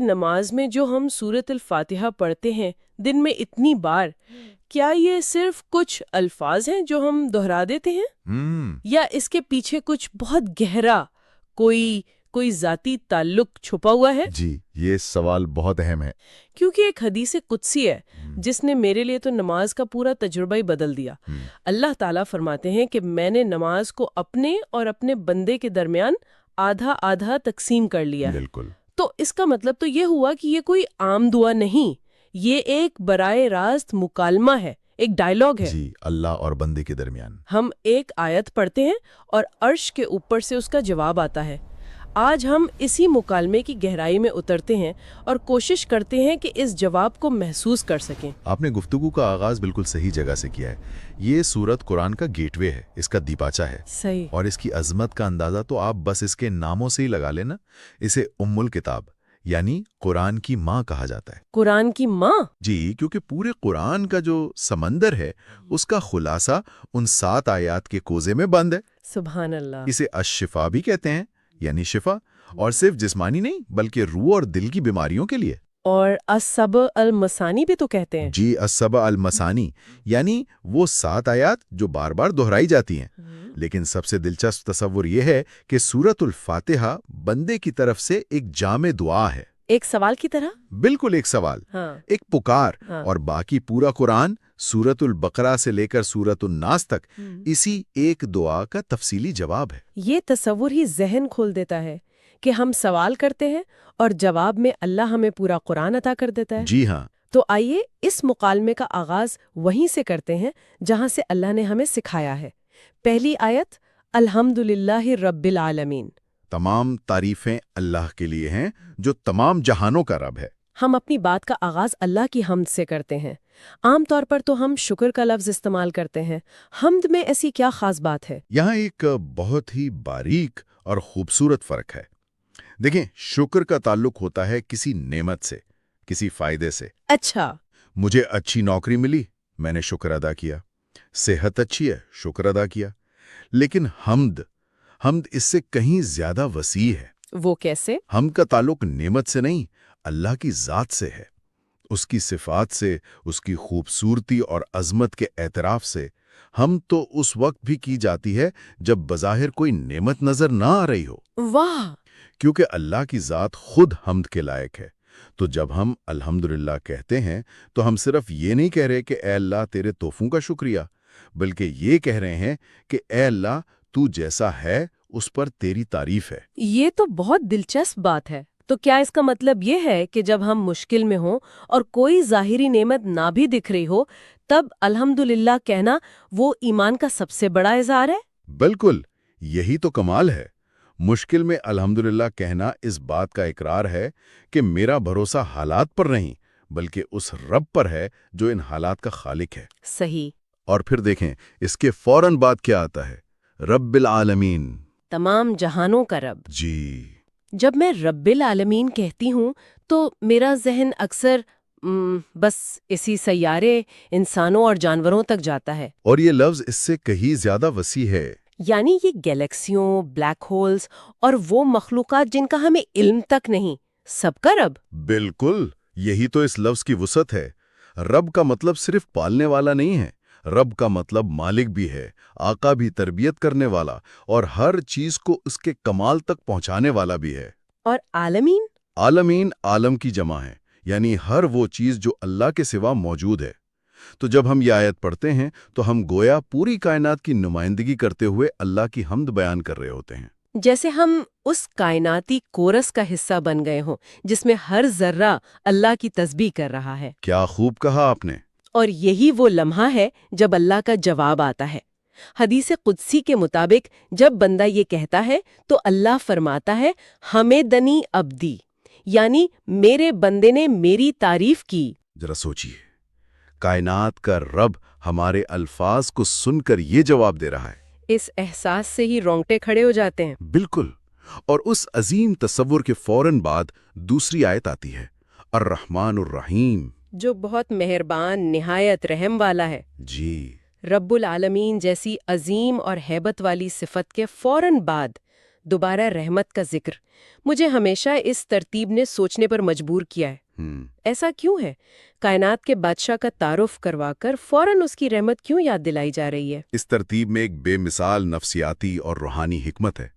नमाज़ में जो हम सूरत फातिहा पढ़ते हैं दिन में इतनी बार क्या ये सिर्फ़ कुछ अल्फाज हैं जो हम दोहरा देते हैं? हम्म। या इसके पीछे कुछ बहुत गहरा कोई कोई जाती ताल्लुक छुपा हुआ है? जी ये सवाल बहुत अहम है। क्योंकि एक हदीस कुदसी है जिसने मेरे लिए तो नमाज़ का पूरा तजुर्बा ही बदल दिया। हम्म, अल्लाह ताला फरमाते हैं कि मैंने नमाज़ को अपने और अपने बंदे के दरमियान आधा आधा तकसीम कर लिया बिल्कुल। तो इसका मतलब तो ये हुआ कि ये कोई आम दुआ नहीं ये एक बराए रास्त मुकालमा है एक डायलॉग है। जी अल्लाह और बंदे के दरमियान। हम एक आयत पढ़ते हैं और अर्श के ऊपर से उसका जवाब आता है। आज हम इसी मुकालमे की गहराई में उतरते हैं और कोशिश करते हैं कि इस जवाब को महसूस कर सकें। आपने गुफ्तगू का आगाज़ बिल्कुल सही जगह से किया है। ये सूरत कुरान का गेटवे है इसका दीपाचा है। सही। और इसकी अजमत का अंदाज़ा तो आप बस इसके नामों से ही लगा लेना। इसे उम्मुल किताब यानी कुरान की माँ कहा जाता है। कुरान की माँ? जी क्योंकि पूरे कुरान का जो समंदर है उसका खुलासा उन सात आयात के कोजे में बंद है। सुबह अल्लाह इसे अशिफा भी कहते हैं। यानी शिफा और सिर्फ़ जिस्मानी नहीं बल्कि रूह और दिल की बीमारियों के लिए। और असब अल मसानी भी तो कहते हैं। जी असब अल मसानी यानी वो सात आयात जो बार बार दोहराई जाती हैं। लेकिन सबसे दिलचस्प तस्वुर यह है कि सूरतुल फातिहा बंदे की तरफ़ से एक जामे दुआ है। एक सवाल की तरह? बिल्कुल एक सवाल। हाँ। एक पुकार हाँ। और बाकी पूरा कुरान सूरतुल बकरा से लेकर सूरतुल नास तक। इसी एक दुआ का तफसीली जवाब है। ये तस्वुर ही जहन खोल देता है कि हम सवाल करते हैं और जवाब में अल्लाह हमें पूरा कुरान अता कर देता है। जी हाँ। तो आइए इस मुकालमे का आगाज़ वहीं से करते हैं जहाँ से अल्लाह ने हमें सिखाया है। पहली आयत अल्हम्दुलिल्लाह रब्बिल आलमीन। तमाम तारीफें अल्लाह के लिए हैं जो तमाम जहानों का रब है। हम अपनी बात का आगाज़ अल्लाह की हमद से करते हैं। आमतौर पर तो हम शुक्र का लफ्ज इस्तेमाल करते हैं। हमद में ऐसी क्या खास बात है? यहाँ एक बहुत ही बारीक और खूबसूरत फ़र्क है। देखें शुक्र का ताल्लुक होता है किसी नेमत से किसी फ़ायदे से। अच्छा। मुझे अच्छी नौकरी मिली मैंने शुक्र अदा किया। सेहत अच्छी है शुक्र अदा किया। लेकिन हमद हमद इससे कहीं ज़्यादा वसी है। वो कैसे? हम का ताल्लुक नेमत से नहीं अल्लाह की जात से है। उसकी सिफात से उसकी खूबसूरती और अजमत के एतराफ से। हम तो उस वक्त भी की जाती है जब बज़ाहिर कोई नेमत नज़र ना आ रही हो। वाह! क्योंकि अल्लाह की ज़ात खुद हमद के लायक है। तो जब हम अल्हम्दुलिल्लाह कहते हैं तो हम सिर्फ़ ये नहीं कह रहे कि ए अल्लाह तेरे तोहफों का शुक्रिया। बल्कि ये कह रहे हैं कि ए अल्लाह तू जैसा है उस पर तेरी तारीफ़ है। ये तो बहुत दिलचस्प बात है। तो क्या इसका मतलब ये है कि जब हम मुश्किल में हों और कोई जाहिरी नेमत ना भी दिख रही हो तब अल्हम्दुलिल्लाह कहना वो ईमान का सबसे बड़ा इजहार है? बिल्कुल यही तो कमाल है। मुश्किल में अल्हम्दुलिल्लाह कहना इस बात का इकरार है कि मेरा भरोसा हालात पर नहीं बल्कि उस रब पर है जो इन हालात का खालिक है। सही। और फिर देखें इसके फ़ौरन बाद क्या आता है? रब्बिल आलमीन। तमाम जहानों का रब। जी। जब मैं रब्बिल आलमीन कहती हूँ तो मेरा जहन अक्सर बस इसी सैयारे इंसानों और जानवरों तक जाता है। और ये लफ्ज इससे कहीं ज़्यादा वसी है। यानी ये गैलेक्सियों ब्लैक होल्स और वो मखलूकात जिनका हमें इल्म तक नहीं सबका रब। बिल्कुल यही तो इस लफ्ज की वसत है। रब का मतलब सिर्फ़ पालने वाला नहीं है। रब का मतलब मालिक भी है आका भी तरबियत करने वाला और हर चीज़ को उसके कमाल तक पहुँचाने वाला भी है। और आलमीन? आलमीन आलम की जमा है यानी हर वो चीज़ जो अल्लाह के सिवा मौजूद है। तो जब हम ये आयत पढ़ते हैं तो हम गोया पूरी कायनात की नुमाइंदगी करते हुए अल्लाह की हमद बयान कर रहे होते हैं। जैसे हम उस कायनाती कोरस का हिस्सा बन गए हों जिसमें हर जर्रा अल्लाह की तस्बी कर रहा है। क्या खूब कहा आपने। और यही वो लम्हा है जब अल्लाह का जवाब आता है। हदीस कुदसी के मुताबिक जब बंदा ये कहता है तो अल्लाह फरमाता है हमें दनी अब्दी यानी मेरे बंदे ने मेरी तारीफ़ की। जरा सोचिए कायनात का रब हमारे अल्फाज को सुनकर ये जवाब दे रहा है। इस एहसास से ही रोंगटे खड़े हो जाते हैं। बिल्कुल और उस अजीम तस्वुर के फ़ौरन बाद दूसरी आयत आती है अर्रहमान रहीम जो बहुत मेहरबान निहायत रहम वाला है। जी। रब्बुल आलमीन जैसी अजीम और हैबत वाली सिफत के फ़ौरन बाद दोबारा रहमत का ज़िक्र मुझे हमेशा इस तरतीब ने सोचने पर मजबूर किया है। हम्म। ऐसा क्यों है? कायनात के बादशाह का तारुफ करवाकर फ़ौरन उसकी रहमत क्यों याद दिलाई जा रही है? इस तरतीब में एक बेमिसाल नफसियाती और रूहानी हिकमत है।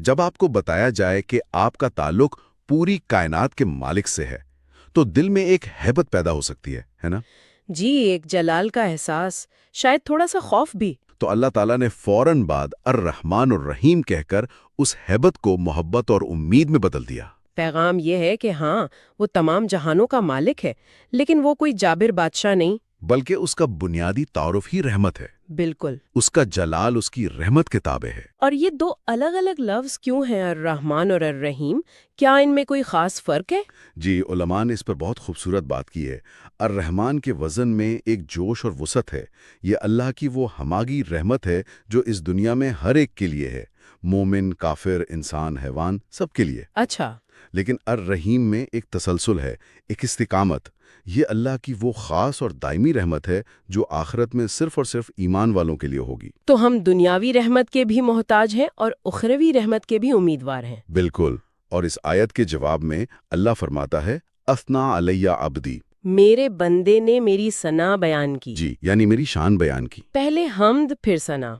जब आपको बताया जाए कि आपका ताल्लुक पूरी कायनात के मालिक से है तो दिल में एक हैबत पैदा हो सकती है है ना? जी एक जलाल का एहसास शायद थोड़ा सा खौफ भी। तो अल्लाह ताला ने फ़ौरन बाद अर रहमान और रहीम कहकर उस हैबत को मोहब्बत और उम्मीद में बदल दिया। पैगाम ये है कि हाँ वो तमाम जहानों का मालिक है लेकिन वो कोई जाबिर बादशाह नहीं। बल्कि उसका बुनियादी तारुफ ही रहमत है। बिल्कुल। उसका जलाल उसकी रहमत के ताबे है। और ये दो अलग अलग लफ्ज क्यों हैं अर रहमान और अर रहीम क्या इनमें कोई खास फ़र्क है? जी उलमा ने इस पर बहुत खूबसूरत बात की है। अर रहमान के वज़न में एक जोश और वसत है। ये अल्लाह की वो हमागी रहमत है जो इस दुनिया में हर एक के लिए है। मोमिन काफिर इंसान हैवान सबके लिए। अच्छा। लेकिन अर रहीम में एक तसलसल है एक इस्तिकामत। ये अल्लाह की वो ख़ास और दायमी रहमत है जो आखिरत में सिर्फ़ और सिर्फ़ ईमान वालों के लिए होगी। तो हम दुनियावी रहमत के भी मोहताज हैं और उखरवी रहमत के भी उम्मीदवार हैं। बिल्कुल और इस आयत के जवाब में अल्लाह फरमाता है असना अलैया अब्दी। मेरे बंदे ने मेरी सना बयान की। जी यानी मेरी शान बयान की। पहले हमद फिर सना।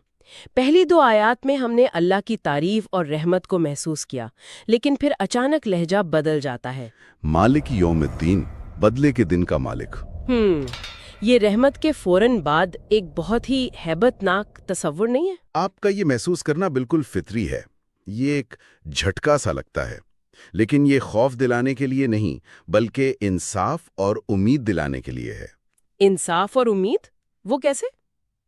पहली दो आयात में हमने अल्लाह की तारीफ़ और रहमत को महसूस किया लेकिन फिर अचानक लहजा बदल जाता है। मालिक योमुद्दीन बदले के दिन का मालिक। हम्म ये रहमत के फ़ौरन बाद एक बहुत ही हैबतनाक तस्वुर नहीं है? आपका ये महसूस करना बिल्कुल फितरी है। ये एक झटका सा लगता है। लेकिन ये खौफ दिलाने के लिए नहीं बल्कि इंसाफ और उम्मीद दिलाने के लिए है। इंसाफ और उम्मीद? वो कैसे?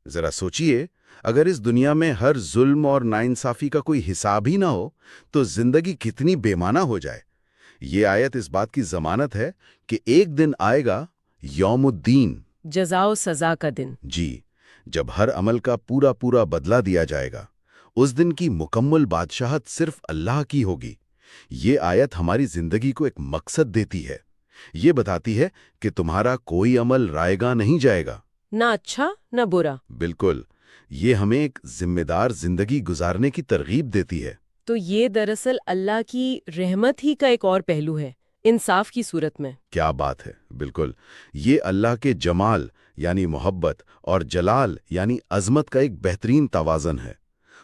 जरा सोचिए अगर इस दुनिया में हर जुल्म और नाइंसाफी का कोई हिसाब ही ना हो तो ज़िंदगी कितनी बेमाना हो जाए। ये आयत इस बात की जमानत है कि एक दिन आएगा यौमुद्दीन। जजाओ सजा का दिन। जी जब हर अमल का पूरा पूरा बदला दिया जाएगा। उस दिन की मुकम्मल बादशाहत सिर्फ़ अल्लाह की होगी। ये आयत हमारी ज़िंदगी को एक मकसद देती है। ये बताती है कि तुम्हारा कोई अमल रायगा नहीं जाएगा। ना अच्छा न बुरा। बिल्कुल ये हमें एक जिम्मेदार ज़िंदगी गुजारने की तरगीब देती है। तो ये दरअसल अल्लाह की रहमत ही का एक और पहलू है इंसाफ की सूरत में। क्या बात है बिल्कुल। ये अल्लाह के जमाल यानी मोहब्बत और जलाल यानी अजमत का एक बेहतरीन तोज़न है।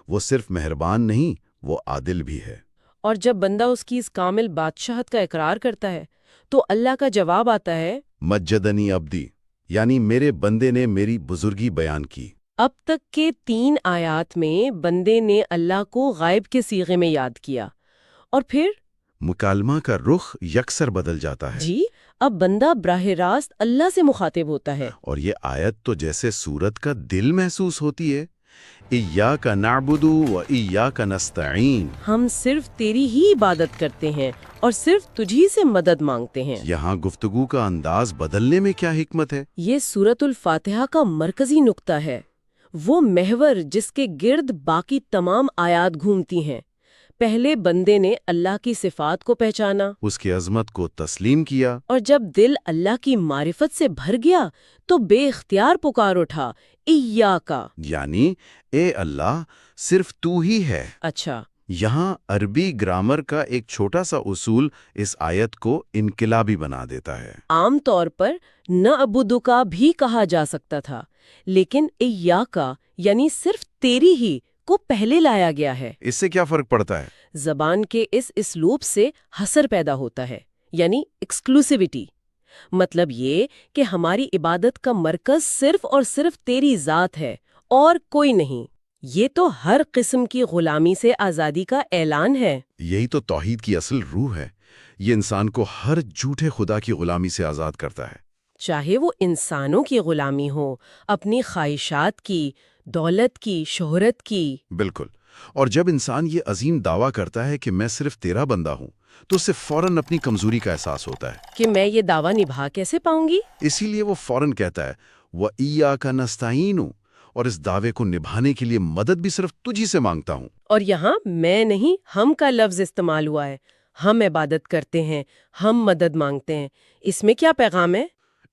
वो सिर्फ़ मेहरबान नहीं वो आदिल भी है। और जब बंदा उसकी इस कामिल बादशाहत का इकरार करता है तो अल्लाह का जवाब आता है मज्जदनी अब्दी यानी मेरे बंदे ने मेरी बुजुर्गी बयान की। अब तक के तीन आयात में बंदे ने अल्लाह को गायब के सीगे में याद किया। और फिर? मुकालमा का रुख यकसर बदल जाता है। जी अब बंदा ब्राह रास्त अल्लाह से मुखातिब होता है। और ये आयत तो जैसे सूरत का दिल महसूस होती है। इया का नाबुदू व इया का नस्तीन हम सिर्फ़ तेरी ही इबादत करते हैं और सिर्फ़ तुझी से मदद मांगते हैं। यहाँ गुफ्तगु का अंदाज बदलने में क्या हिकमत है? ये सूरतुल फातिहा का मरकजी नुकता है। वो महवर जिसके गिर्द बाकी तमाम आयात घूमती हैं। पहले बंदे ने अल्लाह की सिफात को पहचाना। उसकी अजमत को तस्लीम किया। और जब दिल अल्लाह की मारिफत से भर गया तो बेख्तियार पुकार उठा इया का यानी ए अल्लाह सिर्फ़ तू ही है। अच्छा। यहाँ अरबी ग्रामर का एक छोटा सा उसूल इस आयत को इनकिलाबी बना देता है। आम तौर पर न अबुदु का भी कहा जा सकता था। लेकिन इया का यानी सिर्फ़ तेरी ही को पहले लाया गया है। इससे क्या फ़र्क पड़ता है? जबान के इस इसलूब से हसर पैदा होता है यानी एक्सक्लूसिविटी मतलब ये कि हमारी इबादत का मरकज सिर्फ़ और सिर्फ़ तेरी ज़ात है और कोई नहीं। ये तो हर किस्म की गुलामी से आज़ादी का ऐलान है। यही तो तौहीद की असल रूह है। ये इंसान को हर झूठे खुदा की गुलामी से आज़ाद करता है। चाहे वो इंसानों की गुलामी हो अपनी ख्वाहिशात की दौलत की शोहरत की। बिल्कुल। और जब इंसान ये अजीम दावा करता है कि मैं सिर्फ़ तेरा बंदा हूँ तो उससे फ़ौरन अपनी कमज़ोरी का एहसास होता है। कि मैं ये दावा निभा कैसे पाऊँगी? इसीलिए वो फ़ौरन कहता है वह ईया का नस्ताइन और इस दावे को निभाने के लिए मदद भी सिर्फ़ तुझी से माँगता हूँ। और यहाँ मैं नहीं हम का लफ्ज इस्तेमाल हुआ है। हम इबादत करते हैं हम मदद मांगते हैं। इसमें क्या पैगाम है?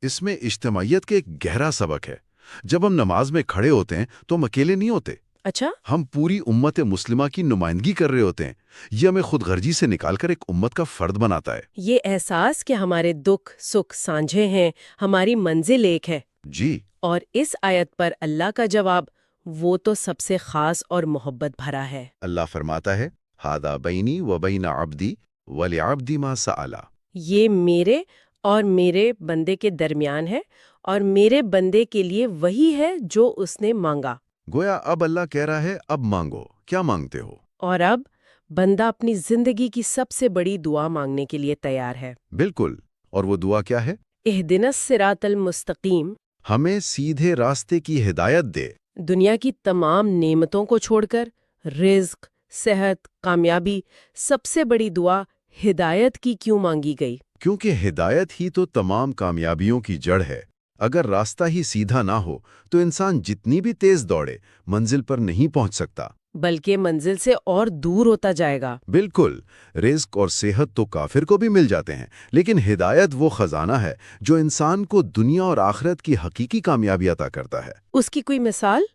इसमें इज्तमाहीत के एक गहरा सबक है। जब हम नमाज़ में खड़े होते हैं तो हम अकेले नहीं होते। अच्छा। हम पूरी उम्मत मुस्लिमा की नुमाइंदगी कर रहे होते हैं ये हमें खुद गर्जी से निकालकर एक उम्मत का फर्द बनाता है। ये एहसास कि हमारे दुख सुख साझे हैं हमारी मंजिल एक है। जी। और इस आयत पर अल्लाह का जवाब वो तो सबसे खास और मोहब्बत भरा है। अल्लाह फरमाता है हादा बैनी व बैना अब्दी वल अब्दी मा सआला ये मेरे और मेरे बंदे के दरमियान है और मेरे बंदे के लिए वही है जो उसने मांगा। गोया अब अल्लाह कह रहा है अब मांगो। क्या मांगते हो? और अब बंदा अपनी ज़िंदगी की सबसे बड़ी दुआ मांगने के लिए तैयार है। बिल्कुल। और वो दुआ क्या है? एह सिरातल मुस्तकीम। हमें सीधे रास्ते की हिदायत दे। दुनिया की तमाम नेमतों को छोड़कर रिज्क सेहत कामयाबी सबसे बड़ी दुआ हिदायत की क्यों मांगी गई? क्योंकि हिदायत ही तो तमाम कामयाबियों की जड़ है। अगर रास्ता ही सीधा ना हो तो इंसान जितनी भी तेज दौड़े मंजिल पर नहीं पहुँच सकता। बल्कि मंजिल से और दूर होता जाएगा। बिल्कुल रिस्क और सेहत तो काफिर को भी मिल जाते हैं लेकिन हिदायत वो खजाना है जो इंसान को दुनिया और आखिरत की हकीकी कामयाबी अता करता है। उसकी कोई मिसाल?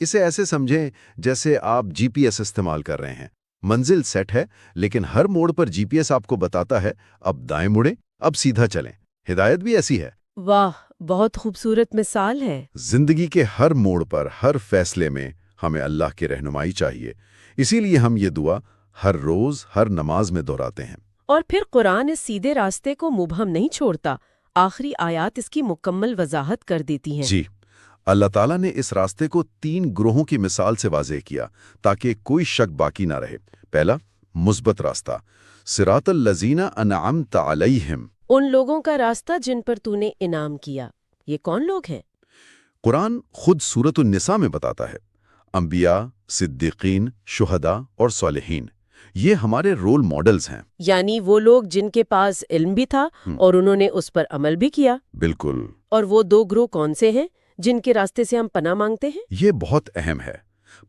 इसे ऐसे समझें जैसे आप जीपीएस इस्तेमाल कर रहे हैं। मंजिल सेट है लेकिन हर मोड़ पर जीपीएस आपको बताता है अब दाएँ मुड़े अब सीधा चलें। हिदायत भी ऐसी है। वाह बहुत खूबसूरत मिसाल है। ज़िंदगी के हर मोड़ पर हर फैसले में हमें अल्लाह की रहनुमाई चाहिए। इसीलिए हम ये दुआ हर रोज हर नमाज़ में दोहराते हैं। और फिर कुरान इस सीधे रास्ते को मुबहम नहीं छोड़ता आखिरी आयात इसकी मुकम्मल वजाहत कर देती है। जी। अल्लाह ताला ने इस रास्ते को तीन ग्रोहों की मिसाल से वाजे किया ताकि कोई शक बाकी ना रहे। पहला मुस्बत रास्ता। सिरातल लजीना अनआम अलैहिम। उन लोगों का रास्ता जिन पर तूने इनाम किया ये कौन लोग हैं? कुरान खुद सूरत निसा में बताता है। अम्बिया सिद्दीकीन शुहदा और सालेहीन ये हमारे रोल मॉडल्स हैं। यानी वो लोग जिनके पास इल्म भी था हम्म। और उन्होंने उस पर अमल भी किया। बिल्कुल। और वो दो ग्रोह कौन से हैं? जिनके रास्ते से हम पना मांगते हैं? ये बहुत अहम है।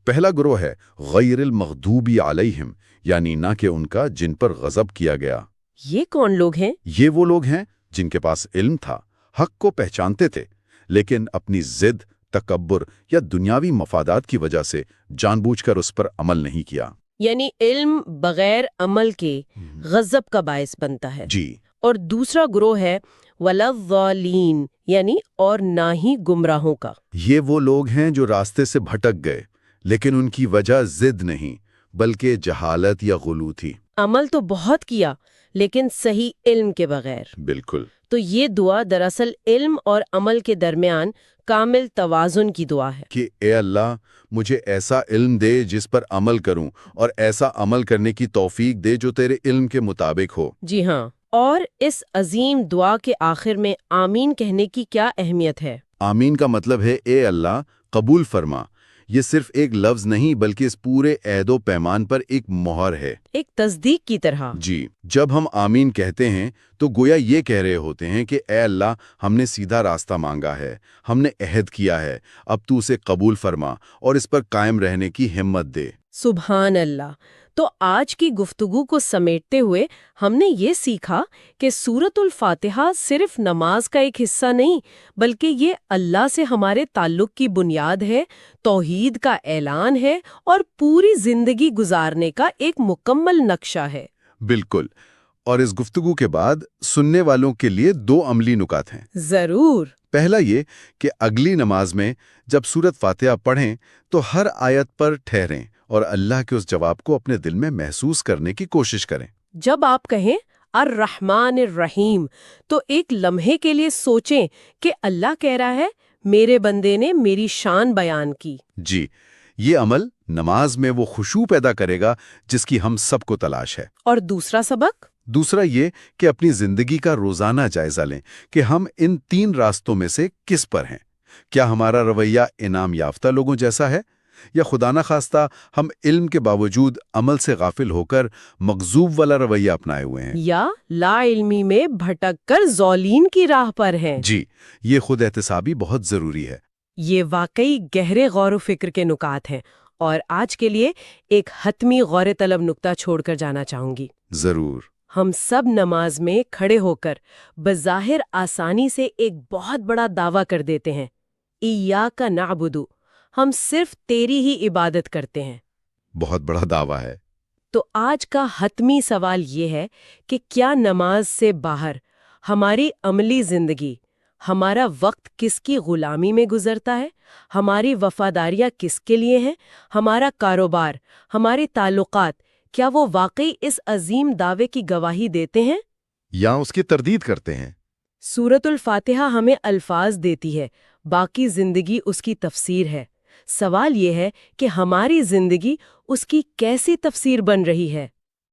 पहला ग्रोह है गैरिल मखदूबी अलैहिम यानी ना कि उनका जिन पर गजब किया गया। ये कौन लोग हैं? ये वो लोग हैं जिनके पास इल्म था हक को पहचानते थे लेकिन अपनी जिद तकबर या दुनियावी मफादात की वजह से जानबूझकर उस पर अमल नहीं किया। यानी इल्म बगैर अमल के गजब का बायस बनता है। जी। और दूसरा ग्रोह है वलवीन यानी और ना ही गुमराहों का। ये वो लोग हैं जो रास्ते से भटक गए लेकिन उनकी वजह जिद नहीं बल्कि जहालत या गुलू थी। अमल तो बहुत किया लेकिन सही इल्म के बगैर। बिल्कुल। तो ये दुआ दरअसल इल्म और अमल के दरमियान कामिल तवाजुन की दुआ है। कि ए अल्लाह मुझे ऐसा इल्म दे जिस पर अमल करूँ और ऐसा अमल करने की तौफीक दे जो तेरे इल्म के मुताबिक हो। जी हाँ। और इस अजीम दुआ के आखिर में आमीन कहने की क्या अहमियत है? आमीन का मतलब है ए अल्लाह कबूल फरमा ये सिर्फ़ एक लफ्ज नहीं बल्कि इस पूरे ऐदो पैमान पर एक मोहर है। एक तस्दीक की तरह। जी जब हम आमीन कहते हैं तो गोया ये कह रहे होते हैं कि ए अल्लाह हमने सीधा रास्ता मांगा है हमने अहद किया है अब तू उसे कबूल फरमा और इस पर कायम रहने की हिम्मत दे। सुबहान अल्लाह। तो आज की गुफ्तगू को समेटते हुए हमने ये सीखा कि सूरतुल फातिहा सिर्फ़ नमाज़ का एक हिस्सा नहीं बल्कि ये अल्लाह से हमारे ताल्लुक की बुनियाद है तौहीद का ऐलान है और पूरी ज़िंदगी गुजारने का एक मुकम्मल नक्शा है। बिल्कुल और इस गुफ्तगू के बाद सुनने वालों के लिए दो अमली नुकात हैं। ज़रूर। पहला ये कि अगली नमाज़ में जब सूरत फातिहा पढ़ें तो हर आयत पर ठहरें और अल्लाह के उस जवाब को अपने दिल में महसूस करने की कोशिश करें। जब आप कहें अर रहमान रहीम तो एक लम्हे के लिए सोचें कि अल्लाह कह रहा है मेरे बंदे ने मेरी शान बयान की। जी ये अमल नमाज़ में वो खुशू पैदा करेगा जिसकी हम सबको तलाश है। और दूसरा सबक? दूसरा ये कि अपनी ज़िंदगी का रोज़ाना जायजा लें कि हम इन तीन रास्तों में से किस पर हैं। क्या हमारा रवैया इनाम याफ्ता लोगों जैसा है? या खुदा न खास्ता हम इल्म के बावजूद अमल से गाफिल होकर मकजूब वाला रवैया अपनाए हुए हैं। या ला इल्मी में भटक कर जौलीन की राह पर हैं। जी ये खुद एहतसाबी बहुत ज़रूरी है। ये वाकई गहरे गौर फ़िक्र के नुकात हैं और आज के लिए एक हतमी गौर तलब नुक्ता छोड़कर जाना चाहूँगी। ज़रूर। हम सब नमाज़ में खड़े होकर बज़ाहिर आसानी से एक बहुत बड़ा दावा कर देते हैं। ईया का नाबुदू। हम सिर्फ़ तेरी ही इबादत करते हैं। बहुत बड़ा दावा है। तो आज का हतमी सवाल ये है कि क्या नमाज़ से बाहर हमारी अमली ज़िंदगी हमारा वक्त किसकी गुलामी में गुजरता है हमारी वफादारियाँ किसके लिए हैं हमारा कारोबार हमारे ताल्लुकात क्या वो वाकई इस अजीम दावे की गवाही देते हैं? या उसकी तरदीद करते हैं? सूरतुल फातिहा हमें अल्फाज देती है बाकी ज़िंदगी उसकी तफसीर है। सवाल ये है कि हमारी ज़िंदगी उसकी कैसी तफसीर बन रही है?